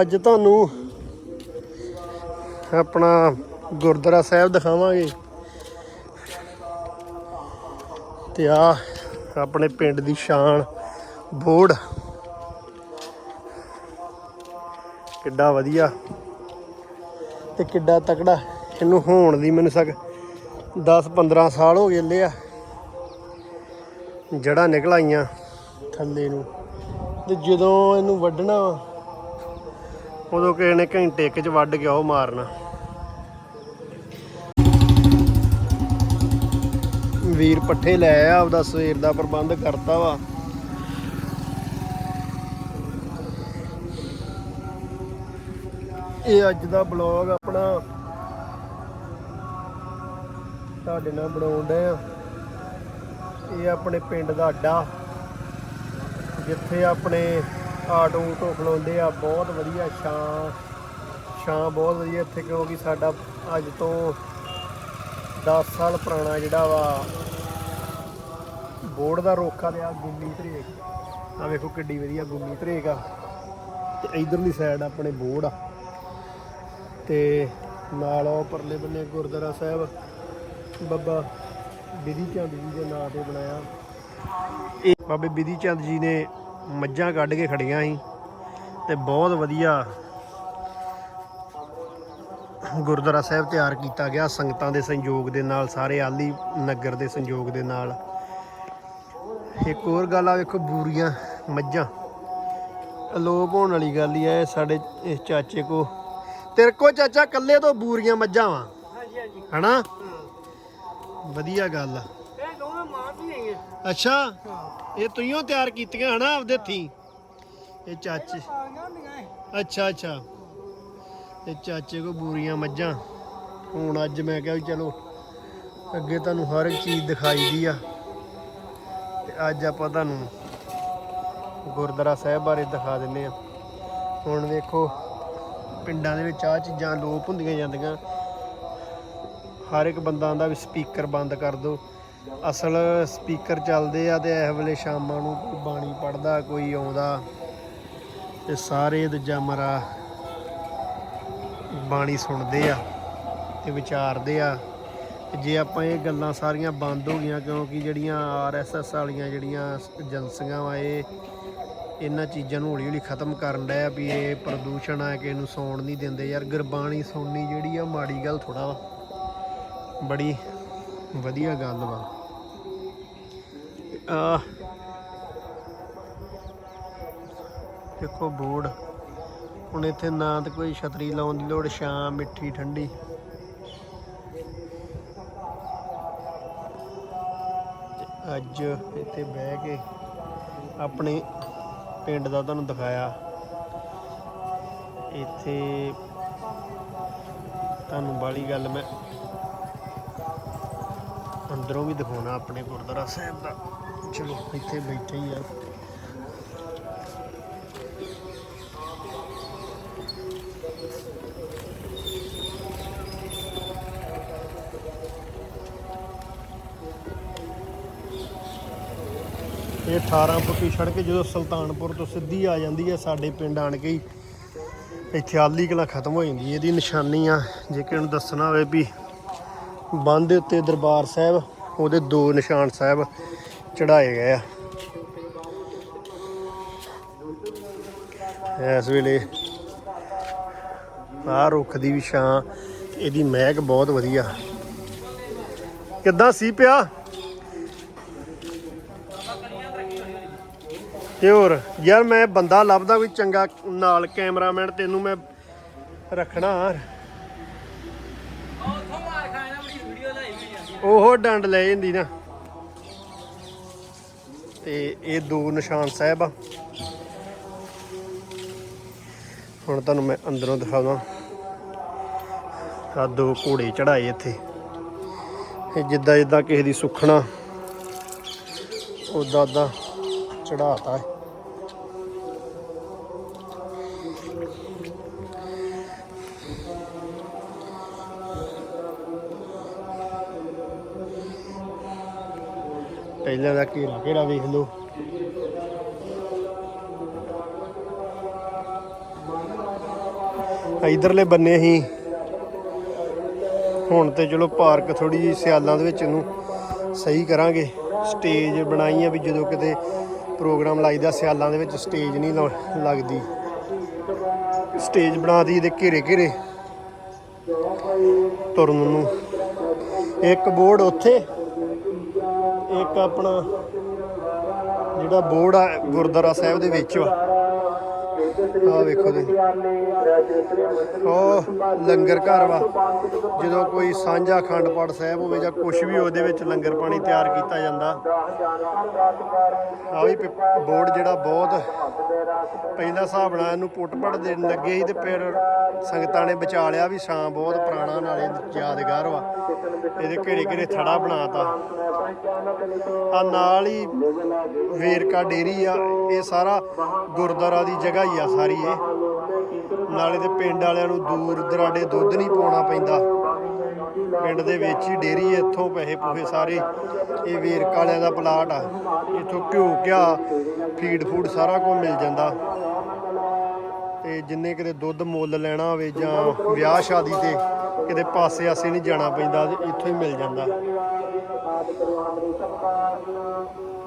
ਅੱਜ ਤੁਹਾਨੂੰ ਆਪਣਾ ਗੁਰਦੁਆਰਾ ਸਾਹਿਬ ਦਿਖਾਵਾਂਗੇ। ਤੇ ਆ ਆਪਣੇ ਪਿੰਡ ਦੀ ਸ਼ਾਨ ਬੋੜ ਕਿੱਡਾ ਵਧੀਆ। ਤੇ ਕਿੱਡਾ ਤਕੜਾ। ਇਹਨੂੰ ਹੋਣ ਦੀ ਮੈਨੂੰ ਸਕ 10 15 ਸਾਲ ਹੋ ਗਏ ਲਿਆ ਆ। ਜੜਾ ਨਿਕਲ ਆਈਆਂ ਥੱਲੇ ਨੂੰ। ਤੇ ਜਦੋਂ ਇਹਨੂੰ ਵੱਢਣਾ ਉਦੋਂ ਕਿਸੇ ਨੇ ਘੰਟੇ ਇੱਕ ਚ ਵੱਢ ਕੇ ਉਹ ਮਾਰਨਾ। ਵੀਰ ਪੱਠੇ ਲੈ ਆ ਆਪਦਾ ਸਵੇਰ ਦਾ ਪ੍ਰਬੰਧ ਕਰਤਾ ਵਾ। ਇਹ ਅੱਜ ਦਾ ਬਲੌਗ ਆਪਣਾ ਤੁਹਾਡੇ ਨਾਲ ਬਣਾਉਣ ਡਏ ਆ। ਇਹ ਆਪਣੇ ਪਿੰਡ ਦਾ ਅੱਡਾ, ਜਿੱਥੇ ਆਪਣੇ ਆਟੋ ਊਟੋ ਖਲੋਂਦੇ ਆ, ਬਹੁਤ ਵਧੀਆ ਛਾਂ ਛਾਂ ਬਹੁਤ ਵਧੀਆ ਇੱਥੇ, ਕਿਉਂਕਿ ਸਾਡਾ ਅੱਜ ਤੋਂ 10 ਸਾਲ ਪੁਰਾਣਾ ਜਿਹੜਾ ਵਾ, ਬੋਰਡ ਦਾ ਰੋਕਾ ਲਿਆ ਆ ਗੁੰਮੀ ਧਰੇਕ ਆ ਵੇਖੋ ਕਿੱਡੀ ਵਧੀਆ ਗੁੰਮੀ ਧਰੇਕ ਆ। ਤੇ ਇਧਰਲੀ ਸਾਈਡ ਆਪਣੇ ਬੋਰਡ ਆ। ਤੇ ਨਾਲ ਉਹ ਪਰਲੇ ਬੰਨੇ ਗੁਰਦੁਆਰਾ ਸਾਹਿਬ, ਬਾਬਾ ਬਿਧੀ ਚੰਦ ਜੀ ਦੇ ਨਾਂ ਤੇ ਬਣਾਇਆ। ਇਹ ਬਾਬੇ ਬਿਧੀ ਚੰਦ ਜੀ ਨੇ ਮੱਝਾਂ ਕੱਢ ਕੇ ਖੜੀਆਂ ਸੀ ਤੇ ਬਹੁਤ ਵਧੀਆ ਗੁਰਦੁਆਰਾ ਸਾਹਿਬ ਤਿਆਰ ਕੀਤਾ ਗਿਆ ਸੰਗਤਾਂ ਦੇ ਸੰਯੋਗ ਦੇ ਨਾਲ ਸਾਰੇ ਆਲੀ ਨਗਰ ਦੇ ਸੰਯੋਗ ਦੇ ਨਾਲ। ਇੱਕ ਹੋਰ ਗੱਲ ਆ ਵੇਖੋ ਬੂਰੀਆਂ ਮੱਝਾਂ। ਅਲੋਪ ਹੋਣ ਵਾਲੀ ਗੱਲ ਹੀ ਆ ਇਹ ਸਾਡੇ ਇਸ ਚਾਚੇ ਕੋ। ਤੇਰੇ ਕੋ ਚਾਚਾ ਕੱਲੇ ਤੋਂ ਬੂਰੀਆਂ ਮੱਝਾਂ ਵਾ। ਹਾਂਜੀ ਹਾਂਜੀ। ਹਨਾ? ਵਧੀਆ ਗੱਲ ਆ। ਅੱਛਾ, ਇਹ ਤੁਈਓ ਤਿਆਰ ਕੀਤੀਆਂ ਹਨਾ ਆਪਦੇ ਹੱਥੀਂ ਇਹ ਚਾਚੇ। ਅੱਛਾ ਅੱਛਾ। ਤੇ ਚਾਚੇ ਕੋ ਬੂਰੀਆਂ ਮੱਝਾਂ। ਹੁਣ ਅੱਜ ਮੈਂ ਕਿਹਾ ਵੀ ਚਲੋ, ਅੱਗੇ ਤੁਹਾਨੂੰ ਹਰ ਇੱਕ ਚੀਜ਼ ਦਿਖਾਈ ਦੀ ਆ। ਤੇ ਅੱਜ ਆਪਾਂ ਤੁਹਾਨੂੰ ਗੁਰਦੁਆਰਾ ਸਾਹਿਬ ਬਾਰੇ ਦਿਖਾ ਦਿੰਨੇ ਆ। ਹੁਣ ਵੇਖੋ, ਪਿੰਡਾਂ ਦੇ ਵਿੱਚ ਆ ਚੀਜ਼ਾਂ ਲੋਪ ਹੁੰਦੀਆਂ ਜਾਂਦੀਆਂ। ਹਰ ਇੱਕ ਬੰਦਾ ਆਂਦਾ ਵੀ ਸਪੀਕਰ ਬੰਦ ਕਰ ਦਿਓ ਅਸਲ ਸਪੀਕਰ ਚੱਲਦੇ ਆ ਤੇ ਇਸ ਵੇਲੇ ਸ਼ਾਮਾਂ ਨੂੰ ਕੋਈ ਬਾਣੀ ਪੜਦਾ ਕੋਈ ਆਉਂਦਾ ਤੇ ਸਾਰੇ ਦੂਜਾ ਮਰਾ ਬਾਣੀ ਸੁਣਦੇ ਆ ਤੇ ਵਿਚਾਰਦੇ ਆ। ਤੇ ਜੇ ਆਪਾਂ ਇਹ ਗੱਲਾਂ ਸਾਰੀਆਂ ਬੰਦ ਹੋ ਗਈਆਂ, ਕਿਉਂਕਿ ਜਿਹੜੀਆਂ ਆਰਐਸਐਸ ਵਾਲੀਆਂ ਜਿਹੜੀਆਂ ਏਜੰਸੀਆਂ ਵਾ, ਇਹ ਇਹਨਾਂ ਚੀਜ਼ਾਂ ਨੂੰ ਹੌਲੀ ਹੌਲੀ ਖਤਮ ਕਰਨ ਡਿਆ ਵੀ ਇਹ ਪ੍ਰਦੂਸ਼ਣ ਆ ਕਿ ਇਹਨੂੰ ਸੌਣ ਨਹੀਂ ਦਿੰਦੇ। ਯਾਰ ਗੁਰਬਾਣੀ ਸੁਣਨੀ ਜਿਹੜੀ ਆ ਮਾੜੀ ਗੱਲ ਥੋੜਾ ਵਾ। ਬੜੀ ਵਧੀਆ ਗੱਲ ਵਾ। ਦੇਖੋ ਬੋਰਡ ਹੁਣ ਇੱਥੇ ਨਾ ਤਾਂ ਕੋਈ ਛਤਰੀ ਲਾਉਣ ਦੀ ਲੋੜ ਛਾਂ ਮਿੱਠੀ, ਠੰਡੀ। ਅੱਜ ਇੱਥੇ ਬਹਿ ਕੇ ਆਪਣੇ ਪਿੰਡ ਦਾ ਤੁਹਾਨੂੰ ਦਿਖਾਇਆ। ਇੱਥੇ ਤੁਹਾਨੂੰ ਬਾਲੀ ਗੱਲ ਮੈਂ ਅੰਦਰੋਂ ਵੀ ਦਿਖਾਉਣਾ, ਆਪਣੇ ਗੁਰਦੁਆਰਾ ਸਾਹਿਬ ਦਾ। ਚਲੋ, ਇੱਥੇ ਬੈਠੇ ਹੀ ਆ। ਇਹ 18 ਫੁੱਟੀ ਸੜਕ ਜਦੋਂ ਸੁਲਤਾਨਪੁਰ ਤੋਂ ਸਿੱਧੀ ਆ ਜਾਂਦੀ ਹੈ, ਸਾਡੇ ਪਿੰਡ ਆਣ ਕੇ ਹੀ ਇੱਥੇ ਆਲੀ ਕਲਾ ਖਤਮ ਹੋ ਜਾਂਦੀ ਹੈ। ਇਹਦੀ ਨਿਸ਼ਾਨੀ ਆ, ਜੇ ਕਿ ਨੂੰ ਦੱਸਣਾ ਹੋਵੇ ਵੀ ਬੰਦ ਦੇ ਉੱਤੇ ਦਰਬਾਰ ਸਾਹਿਬ, ਉਹਦੇ ਦੋ ਨਿਸ਼ਾਨ ਸਾਹਿਬ ਚੜਾਏ ਗਏ ਆ। ਇਸ ਵੇਲੇ ਆਹ ਰੁੱਖ ਦੀ ਵੀ ਛਾਂ ਇਹਦੀ ਮਹਿਕ ਬਹੁਤ ਵਧੀਆ। ਕਿੱਦਾਂ ਸੀ ਪਿਆ? ਤੇ ਹੋਰ ਯਾਰ ਮੈਂ ਬੰਦਾ ਲੱਭਦਾ ਕੋਈ ਚੰਗਾ ਨਾਲ ਕੈਮਰਾਮੈਨ ਤੈਨੂੰ ਮੈਂ ਰੱਖਣਾ। ਉਹ ਡੰਡ ਲੈ ਜਾਂਦੀ ਨਾ। ਤੇ ਇਹ ਦੋ ਨਿਸ਼ਾਨ ਸਾਹਿਬ ਆ। ਹੁਣ ਤੁਹਾਨੂੰ ਮੈਂ ਅੰਦਰੋਂ ਦਿਖਾਵਾਂ। ਆ ਦੋ ਘੋੜੇ ਚੜਾਏ ਇੱਥੇ। ਇਹ ਜਿੱਦਾਂ ਜਿੱਦਾਂ ਕਿਸੇ ਦੀ ਸੁਖਣਾ ਉਦਾਂ ਉਦਾਂ ਚੜਾਤਾ ਹੈ। ਪਹਿਲਾਂ ਦਾ ਘੇਰਾ ਘੇਰਾ ਵੇਖ ਲਓ। ਇਧਰਲੇ ਬੰਨੇ ਹੀ। ਹੁਣ ਤੇ ਚਲੋ ਪਾਰਕ ਥੋੜੀ ਜਿਹੀ ਸਿਆਲਾਂ ਦੇ ਵਿੱਚ ਇਹਨੂੰ ਸਹੀ ਕਰਾਂਗੇ। ਸਟੇਜ ਬਣਾਈ ਆ ਵੀ ਜਦੋਂ ਕਿਤੇ ਪ੍ਰੋਗਰਾਮ ਲਾਈਦਾ ਸਿਆਲਾਂ ਦੇ ਵਿੱਚ ਸਟੇਜ ਨਹੀਂ ਲ- ਲੱਗਦੀ। ਸਟੇਜ ਬਣਾ ਦੀ ਇਹਦੇ ਘੇਰੇ ਘੇਰੇ। ਤੁਰਨ ਨੂੰ। ਇੱਕ ਬੋਰਡ ਉੱਥੇ। ਇੱਕ ਆਪਣਾ ਜਿਹੜਾ ਬੋਰਡ ਆ ਗੁਰਦੁਆਰਾ ਸਾਹਿਬ ਦੇ ਵਿੱਚ ਵਾ। ਆ ਵੇਖੋ ਤੁਸੀਂ। ਉਹ ਲੰਗਰ ਘਰ ਵਾ। ਜਦੋਂ ਕੋਈ ਸਾਂਝਾ ਅਖੰਡ ਪਾਠ ਸਾਹਿਬ ਹੋਵੇ ਜਾਂ ਕੁਝ ਵੀ ਉਹਦੇ ਵਿੱਚ ਲੰਗਰ ਪਾਣੀ ਤਿਆਰ ਕੀਤਾ ਜਾਂਦਾ। ਆ ਵੀ ਬੋਰਡ ਜਿਹੜਾ ਬਹੁਤ ਪਹਿਲਾ ਹਿਸਾਬ ਨਾਲ ਇਹਨੂੰ ਪੁੱਟ ਪੜ ਦੇਣ ਲੱਗੇ ਸੀ ਤੇ ਫਿਰ ਸੰਗਤਾਂ ਨੇ ਬਚਾ ਲਿਆ ਵੀ ਛਾਂ ਬਹੁਤ ਪੁਰਾਣਾ, ਨਾਲੇ ਯਾਦਗਾਰ ਵਾ। ਇਹਦੇ ਘੇਰੇ ਘੇਰੇ ਥੜਾ ਬਣਾਤਾ। ਆ ਨਾਲ ਹੀ ਵੇਰਕਾ ਡੇਰੀ ਆ, ਇਹ ਸਾਰਾ ਗੁਰਦੁਆਰਾ ਦੀ ਜਗ੍ਹਾ ਹੀ ਆ। ਸਾਰੀ ਇਹ ਨਾਲੇ ਤੇ ਪਿੰਡ ਵਾਲਿਆਂ ਨੂੰ ਦੂਰ ਦਰਾਡੇ ਦੁੱਧ ਨਹੀਂ ਪਾਉਣਾ ਪੈਂਦਾ। ਪਿੰਡ ਦੇ ਵਿੱਚ ਹੀ ਡੇਰੀ ਹੈ, ਇੱਥੋਂ ਪੈਸੇ ਪੂਹੇ ਸਾਰੇ। ਇਹ ਵੇਰਕ ਵਾਲਿਆਂ ਦਾ ਪਲਾਟ ਆ। ਇੱਥੋਂ ਘਿਓ ਘਿਆ ਫੀਡ ਫੂਡ ਸਾਰਾ ਕੁਝ ਮਿਲ ਜਾਂਦਾ। ਤੇ ਜਿੰਨੇ ਕਿਤੇ ਦੁੱਧ ਮੁੱਲ ਲੈਣਾ ਹੋਵੇ ਜਾਂ ਵਿਆਹ ਸ਼ਾਦੀ ਤੇ ਕਿਤੇ ਪਾਸੇ ਆਸੇ ਨਹੀਂ ਜਾਣਾ ਪੈਂਦਾ ਇੱਥੋਂ ਹੀ ਮਿਲ ਜਾਂਦਾ।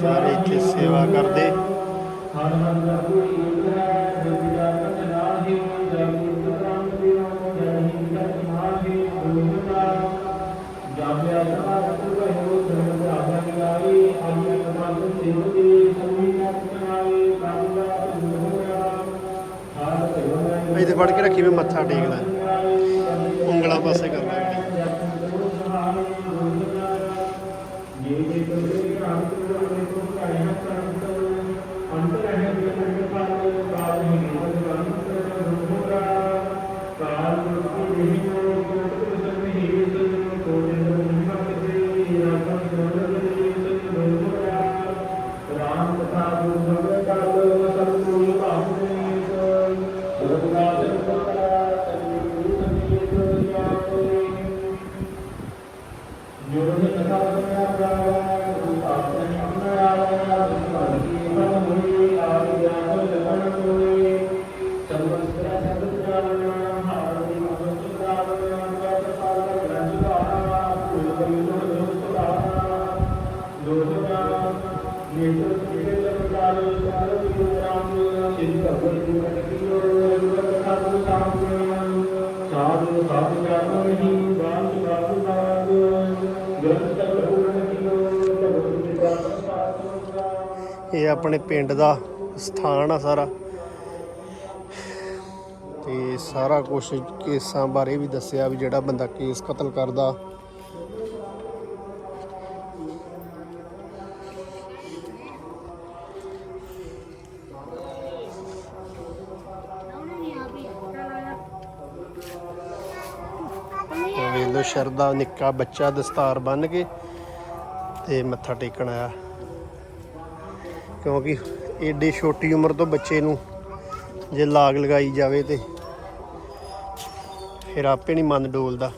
ਸਾਰੇ ਇੱਥੇ ਸੇਵਾ ਕਰਦੇ। ਇਹਦੇ ਫੜ ਕੇ ਰੱਖੀ ਮੈਂ ਮੱਥਾ ਟੇਕ ਲੈ। ਉਂਗਲਾਂ ਪਾਸੇ ਕਰ ਲੈ ਸਾਧੂ ਸਾਧੂ ਜਾਨੋ ਇਹ ਆਪਣੇ ਪਿੰਡ ਦਾ ਸਥਾਨ ਆ ਸਾਰਾ। ਤੇ ਸਾਰਾ ਕੁਝ ਕੇਸਾਂ ਬਾਰੇ ਵੀ ਦੱਸਿਆ ਵੀ ਜਿਹੜਾ ਬੰਦਾ ਕੇਸ ਕਤਲ ਕਰਦਾ। ਵੇਲੋ ਵੇਖ ਸ਼ਰਦਾ ਨਿੱਕਾ ਬੱਚਾ ਦਸਤਾਰ ਬੰਨ ਕੇ ਤੇ ਮੱਥਾ ਟੇਕਣ ਆਇਆ। ਕਿਉਂਕਿ ਏਡੀ ਛੋਟੀ ਉਮਰ ਤੋਂ ਬੱਚੇ ਨੂੰ ਜੇ ਲਾਗ ਲਗਾਈ ਜਾਵੇ ਤੇ ਫਿਰ ਆਪੇ ਨਹੀਂ ਮਨ ਡੋਲਦਾ।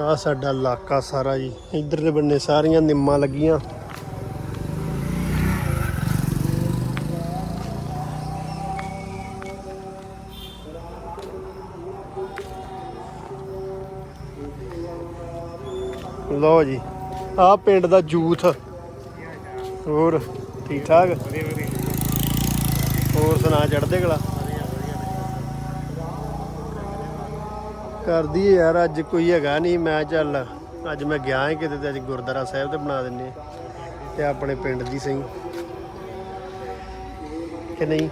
ਆ ਸਾਡਾ ਇਲਾਕਾ ਸਾਰਾ ਜੀ। ਇਧਰਲੇ ਬੰਨੇ ਸਾਰੀਆਂ ਨਿੰਮਾਂ ਲੱਗੀਆਂ। ਲਓ ਜੀ ਆ ਪਿੰਡ ਦਾ ਜੂਥ। ਹੋਰ ਠੀਕ ਠਾਕ? ਹੋਰ ਸੁਣਾ ਚੜਦੇ ਗਲਾ ਕਰਦੀ ਯਾਰ ਅੱਜ ਕੋਈ ਹੈਗਾ ਨਹੀਂ ਮੈਂ ਚੱਲ ਅੱਜ ਮੈਂ ਗਿਆ ਹਾਂ ਕਿਤੇ ਤੇ ਅੱਜ ਗੁਰਦੁਆਰਾ ਸਾਹਿਬ ਤੇ ਬਣਾ ਦਿੰਨੇ। ਤੇ ਆਪਣੇ ਪਿੰਡ ਦੀ ਸਹੀ। ਕਿ ਨਹੀਂ?